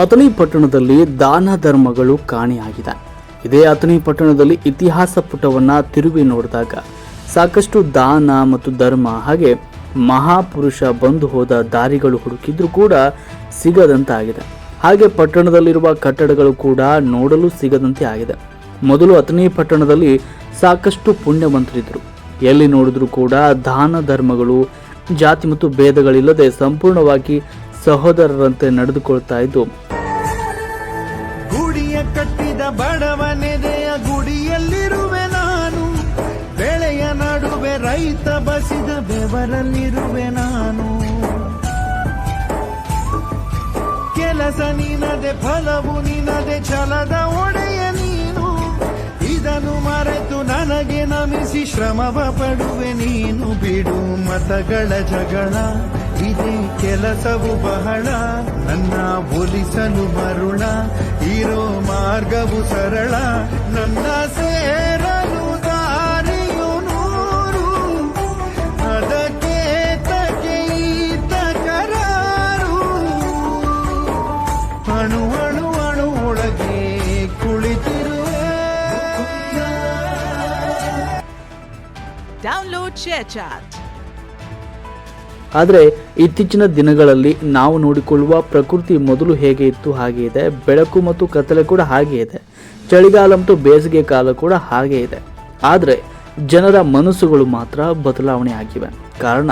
ಅಥಣಿ ಪಟ್ಟಣದಲ್ಲಿ ದಾನ ಧರ್ಮಗಳು ಕಾಣೆಯಾಗಿದೆ. ಇದೇ ಅಥಣಿ ಪಟ್ಟಣದಲ್ಲಿ ಇತಿಹಾಸ ಪುಟವನ್ನು ತಿರುವಿ ನೋಡಿದಾಗ ಸಾಕಷ್ಟು ದಾನ ಮತ್ತು ಧರ್ಮ ಹಾಗೆ ಮಹಾಪುರುಷ ಬಂದು ಹೋದ ದಾರಿಗಳು ಹುಡುಕಿದ್ರೂ ಕೂಡ ಸಿಗದಂತಾಗಿದೆ. ಹಾಗೆ ಪಟ್ಟಣದಲ್ಲಿರುವ ಕಟ್ಟಡಗಳು ಕೂಡ ನೋಡಲು ಸಿಗದಂತೆ ಆಗಿದೆ. ಮೊದಲು ಅಥಣಿ ಪಟ್ಟಣದಲ್ಲಿ ಸಾಕಷ್ಟು ಪುಣ್ಯವಂತರಿದ್ದರು. ಎಲ್ಲಿ ನೋಡಿದ್ರೂ ಕೂಡ ದಾನ ಧರ್ಮಗಳು ಜಾತಿ ಮತ್ತು ಭೇದಗಳಿಲ್ಲದೆ ಸಂಪೂರ್ಣವಾಗಿ ಸಹೋದರರಂತೆ ನಡೆದುಕೊಳ್ತಾ ಇದ್ದು, ಗುಡಿಯ ಕಟ್ಟಿದ ಬಡವನೆದೆಯ ಗುಡಿಯಲ್ಲಿರುವೆ ನಾನು. ಬೆಳೆಯ ನಡುವೆ ರೈತ ಬಸಿದ ಬೆವರಲ್ಲಿರುವೆ ನಾನು. ಕೆಲಸ ನಿನದೆ, ಫಲವು ನಿನದೆ, ಛಲದ ಒಡೆಯ ನೀನು. ಇದನ್ನು ಮರೆತು ನನಗೆ ನಮಿಸಿ ಶ್ರಮವ ಪಡುವೆ ನೀನು. ಬಿಡು ಮತಗಳ ಜಗಳ ಇದೇ ಕೆಲಸವು ಬಹಳ, ನನ್ನ ಒಲಿಸಲು ಮರುಣ, ಇರೋ ಮಾರ್ಗವು ಸರಳ, ನನ್ನ ಸೇರಲು ದಾರಿಯು ನೂರು. ಅದಕ್ಕೆ ತಗೀತ ಕರಾರು. ಅಣು ಅಣು ಅಣು ಒಳಗೆ ಕುಳಿತಿರುವೆ. Download ShareChat. ಆದರೆ ಇತ್ತೀಚಿನ ದಿನಗಳಲ್ಲಿ ನಾವು ನೋಡಿಕೊಳ್ಳುವ ಪ್ರಕೃತಿ ಮೊದಲು ಹೇಗೆ ಇತ್ತು ಹಾಗೆ ಇದೆ, ಬೆಳಕು ಮತ್ತು ಕತ್ತಲೆ ಕೂಡ ಹಾಗೆ ಇದೆ, ಚಳಿಗಾಲ ಮತ್ತು ಬೇಸಿಗೆ ಕಾಲ ಕೂಡ ಹಾಗೆ ಇದೆ. ಆದರೆ ಜನರ ಮನಸ್ಸುಗಳು ಮಾತ್ರ ಬದಲಾವಣೆ ಆಗಿವೆ. ಕಾರಣ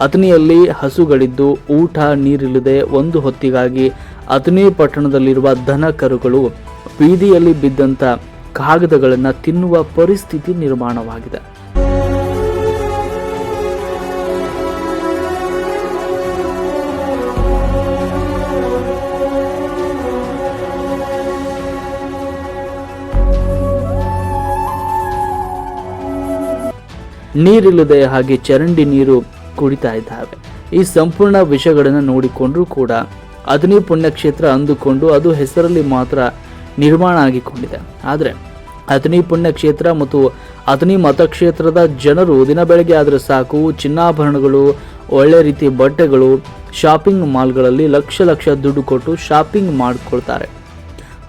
ಅಥಣಿಯಲ್ಲಿ ಹಸುಗಳಿದ್ದು, ಊಟ, ನೀರಿಲ್ಲದೆ ಒಂದು ಹೊತ್ತಿಗಾಗಿ ಅಥಣಿ ಪಟ್ಟಣದಲ್ಲಿರುವ ದನ ಕರುಗಳು ಬೀದಿಯಲ್ಲಿ ಬಿದ್ದಂಥ ಕಾಗದಗಳನ್ನು ತಿನ್ನುವ ಪರಿಸ್ಥಿತಿ ನಿರ್ಮಾಣವಾಗಿದೆ. ನೀರಿಲ್ಲದೆ ಹಾಗೆ ಚರಂಡಿ ನೀರು ಕುಡಿತಾ ಇದ್ದಾವೆ. ಈ ಸಂಪೂರ್ಣ ವಿಷಯಗಳನ್ನು ನೋಡಿಕೊಂಡರೂ ಕೂಡ ಅದನ್ನೇ ಪುಣ್ಯಕ್ಷೇತ್ರ ಅಂದುಕೊಂಡು ಅದು ಹೆಸರಲ್ಲಿ ಮಾತ್ರ ನಿರ್ಮಾಣ ಆಗಿಕೊಂಡಿದೆ. ಆದರೆ ಅಥಣಿ ಪುಣ್ಯಕ್ಷೇತ್ರ ಮತ್ತು ಅಥಣಿ ಮತಕ್ಷೇತ್ರದ ಜನರು ದಿನ ಬೆಳಗ್ಗೆ ಆದರೆ ಸಾಕು, ಚಿನ್ನಾಭರಣಗಳು, ಒಳ್ಳೆ ರೀತಿ ಬಟ್ಟೆಗಳು, ಶಾಪಿಂಗ್ ಮಾಲ್ಗಳಲ್ಲಿ ಲಕ್ಷ ಲಕ್ಷ ದುಡ್ಡು ಕೊಟ್ಟು ಶಾಪಿಂಗ್ ಮಾಡಿಕೊಳ್ತಾರೆ.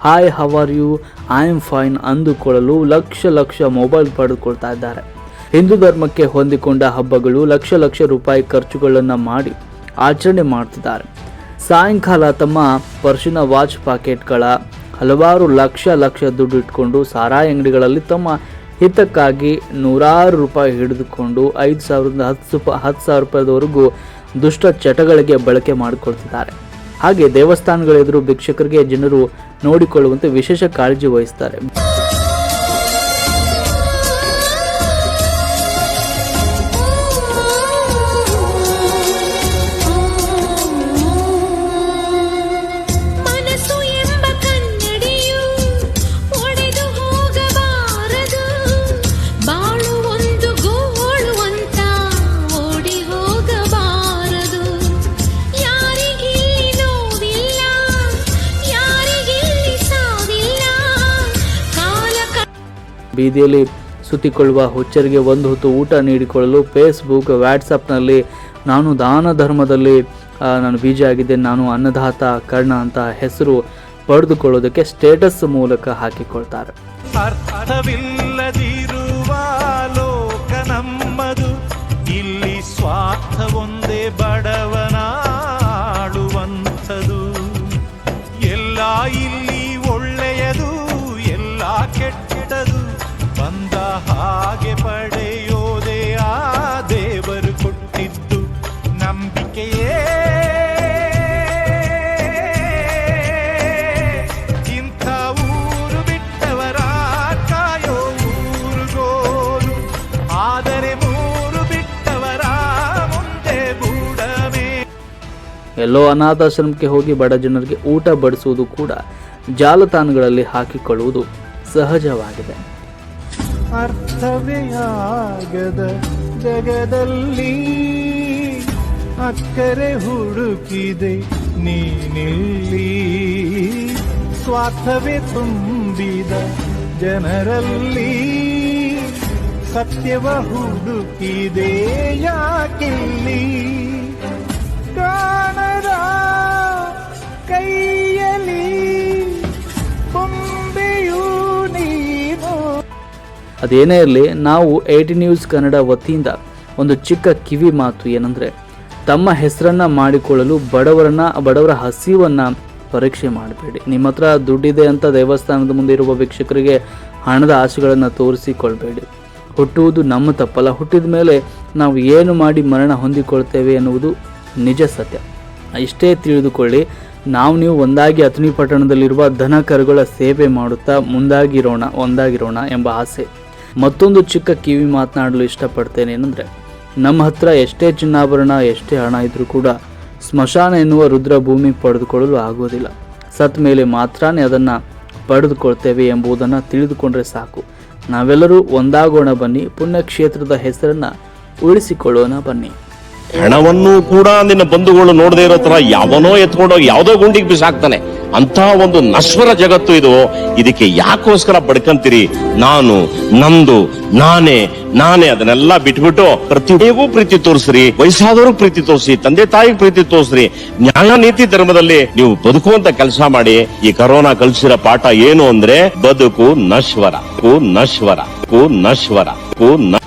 Hi how are you, I am fine ಅಂದುಕೊಳ್ಳಲು lakh lakh mobile ಪಡೆದುಕೊಳ್ತಾ ಇದ್ದಾರೆ. ಹಿಂದೂ ಧರ್ಮಕ್ಕೆ ಹೊಂದಿಕೊಂಡ ಹಬ್ಬಗಳು ಲಕ್ಷ ಲಕ್ಷ ರೂಪಾಯಿ ಖರ್ಚುಗಳನ್ನು ಮಾಡಿ ಆಚರಣೆ ಮಾಡ್ತಿದ್ದಾರೆ. ಸಾಯಂಕಾಲ ತಮ್ಮ ಪರ್ಶಿನ ವಾಚ್ ಪಾಕೆಟ್ಗಳ ಹಲವಾರು ಲಕ್ಷ ಲಕ್ಷ ದುಡ್ಡು ಇಟ್ಕೊಂಡು ಸಾರಾಯಿ ಅಂಗಡಿಗಳಲ್ಲಿ ತಮ್ಮ ಹಿತಕ್ಕಾಗಿ ನೂರಾರು ರೂಪಾಯಿ ಹಿಡಿದುಕೊಂಡು ಐದು ಸಾವಿರದಿಂದ ಹತ್ತು ಸುಪ ಹತ್ತು ಸಾವಿರ ರೂಪಾಯಿದವರೆಗೂ ದುಷ್ಟ ಚಟಗಳಿಗೆ ಬಳಕೆ ಮಾಡಿಕೊಳ್ತಿದ್ದಾರೆ. ಹಾಗೆ ದೇವಸ್ಥಾನಗಳೆದುರು ಭಿಕ್ಷಕರಿಗೆ ಜನರು ನೋಡಿಕೊಳ್ಳುವಂತೆ ವಿಶೇಷ ಕಾಳಜಿ ವಹಿಸ್ತಾರೆ. ಬೀದಿಯಲ್ಲಿ ಸುತ್ತಿಕೊಳ್ಳುವ ಹುಚ್ಚರಿಗೆ ಒಂದು ಹೊತ್ತು ಊಟ ನೀಡಿಕೊಳ್ಳಲು ಫೇಸ್ಬುಕ್ ವ್ಯಾಟ್ಸಪ್ನಲ್ಲಿ ನಾನು ದಾನ ಧರ್ಮದಲ್ಲಿ ನಾನು ಬೀಜ ಆಗಿದ್ದೆ ನಾನು ಅನ್ನದಾತ, ಕರ್ಣ ಅಂತ ಹೆಸರು ಪಡೆದುಕೊಳ್ಳೋದಕ್ಕೆ ಸ್ಟೇಟಸ್ ಮೂಲಕ ಹಾಕಿಕೊಳ್ತಾರೆ. ಅರ್ಥವಿಲ್ಲದಿರುವ ಬಂದ ಹಾಗೆ ಪಡೆಯೋದೇ ಆ ದೇವರು ಕೊಟ್ಟಿದ್ದು ನಂಬಿಕೆಯೇ. ಎಲ್ಲೋ ಅನಾಥಾಶ್ರಮಕ್ಕೆ ಹೋಗಿ ಬಡ ಜನರಿಗೆ ಊಟ ಬಡಿಸುವುದು ಕೂಡ ಜಾಲತಾಣಗಳಲ್ಲಿ ಹಾಕಿಕೊಳ್ಳುವುದು ಸಹಜವಾಗಿದೆ. ಅರ್ಥವೇ ಆಗದ ಜಗದಲ್ಲಿ ಅಕ್ಕರೆ ಹುಡುಕಿದೆ ನೀನಿಲ್ಲಿ. ಸ್ವಾರ್ಥವೇ ತುಂಬಿದ ಜನರಲ್ಲಿ ಸತ್ಯವ ಹುಡುಕಿದೆ ಯಾಕಿಲ್ಲಿ. ಕಾಣದ ಕೈಯಲ್ಲಿ ಅದೇನೇ ಇರಲಿ, ನಾವು ಏಟಿ ನ್ಯೂಸ್ ಕನ್ನಡ ವತಿಯಿಂದ ಒಂದು ಚಿಕ್ಕ ಕಿವಿ ಮಾತು ಏನಂದರೆ, ತಮ್ಮ ಹೆಸರನ್ನ ಮಾಡಿಕೊಳ್ಳಲು ಬಡವರನ್ನ, ಬಡವರ ಹಸಿವನ್ನು ಪರೀಕ್ಷೆ ಮಾಡಬೇಡಿ. ನಿಮ್ಮ ಹತ್ರ ದುಡ್ಡಿದೆ ಅಂತ ದೇವಸ್ಥಾನದ ಮುಂದೆ ಇರುವ ವೀಕ್ಷಕರಿಗೆ ಹಣದ ಆಸೆಗಳನ್ನು ತೋರಿಸಿಕೊಳ್ಬೇಡಿ. ಹುಟ್ಟುವುದು ನಮ್ಮ ತಪ್ಪಲ್ಲ. ಹುಟ್ಟಿದ ಮೇಲೆ ನಾವು ಏನು ಮಾಡಿ ಮರಣ ಹೊಂದಿಕೊಳ್ತೇವೆ ಎನ್ನುವುದು ನಿಜ ಸತ್ಯ. ಇಷ್ಟೇ ತಿಳಿದುಕೊಳ್ಳಿ, ನಾವು ನೀವು ಒಂದಾಗಿ ಅಥಣಿ ಪಟ್ಟಣದಲ್ಲಿರುವ ದನ ಸೇವೆ ಮಾಡುತ್ತಾ ಮುಂದಾಗಿರೋಣ, ಒಂದಾಗಿರೋಣ ಎಂಬ ಆಸೆ. ಮತ್ತೊಂದು ಚಿಕ್ಕ ಕಿವಿ ಮಾತನಾಡಲು ಇಷ್ಟಪಡ್ತೇನೆ ಏನಂದರೆ, ನಮ್ಮ ಹತ್ರ ಎಷ್ಟೇ ಚಿನ್ನಾಭರಣ, ಎಷ್ಟೇ ಹಣ ಇದ್ದರೂ ಕೂಡ ಸ್ಮಶಾನ ಎನ್ನುವ ರುದ್ರ ಭೂಮಿ ಪಡೆದುಕೊಳ್ಳಲು ಆಗೋದಿಲ್ಲ ಸತ್ ಮೇಲೆ ಮಾತ್ರನೇ ಅದನ್ನು ಪಡೆದುಕೊಳ್ತೇವೆ ಎಂಬುದನ್ನು ತಿಳಿದುಕೊಂಡ್ರೆ ಸಾಕು. ನಾವೆಲ್ಲರೂ ಒಂದಾಗೋಣ ಬನ್ನಿ, ಪುಣ್ಯಕ್ಷೇತ್ರದ ಹೆಸರನ್ನು ಉಳಿಸಿಕೊಳ್ಳೋಣ ಬನ್ನಿ. ಹಣವನ್ನು ಕೂಡ ನಿನ್ನ ಬಂಧುಗಳು ನೋಡದೇ ಇರೋ ತರ ಯಾವನೋ ಎತ್ಕೊಂಡೋಗಿ ಯಾವುದೋ ಗುಂಡಿಗೆ ಬಿಸಾಕ್ತಾನೆ. ಅಂತ ಒಂದು ನಶ್ವರ ಜಗತ್ತು ಇದು. ಇದಕ್ಕೆ ಯಾಕೋಸ್ಕರ ಬಡ್ಕಂತೀರಿ? ನಾನು, ನಂದು, ನಾನೇ ನಾನೇ ಅದನ್ನೆಲ್ಲ ಬಿಟ್ಬಿಟ್ಟು ಪ್ರತಿಭೆಗೂ ಪ್ರೀತಿ ತೋರಿಸ್ರಿ, ವಯಸ್ಸಾದವ್ರಿಗೆ ಪ್ರೀತಿ ತೋರಿಸಿ ತಂದೆ ತಾಯಿಗೆ ಪ್ರೀತಿ ತೋರಿಸ್ರಿ, ನ್ಯಾಯ, ನೀತಿ, ಧರ್ಮದಲ್ಲಿ ನೀವು ಬದುಕುವಂತ ಕೆಲಸ ಮಾಡಿ, ಈ ಕರೋನಾ ಕಲಿಸಿರೋ ಪಾಠ ಏನು ಅಂದ್ರೆ ಬದುಕು ನಶ್ವರ, ಕು ನಶ್ವರ ಕು ನಶ್ವರ, ಕು ನ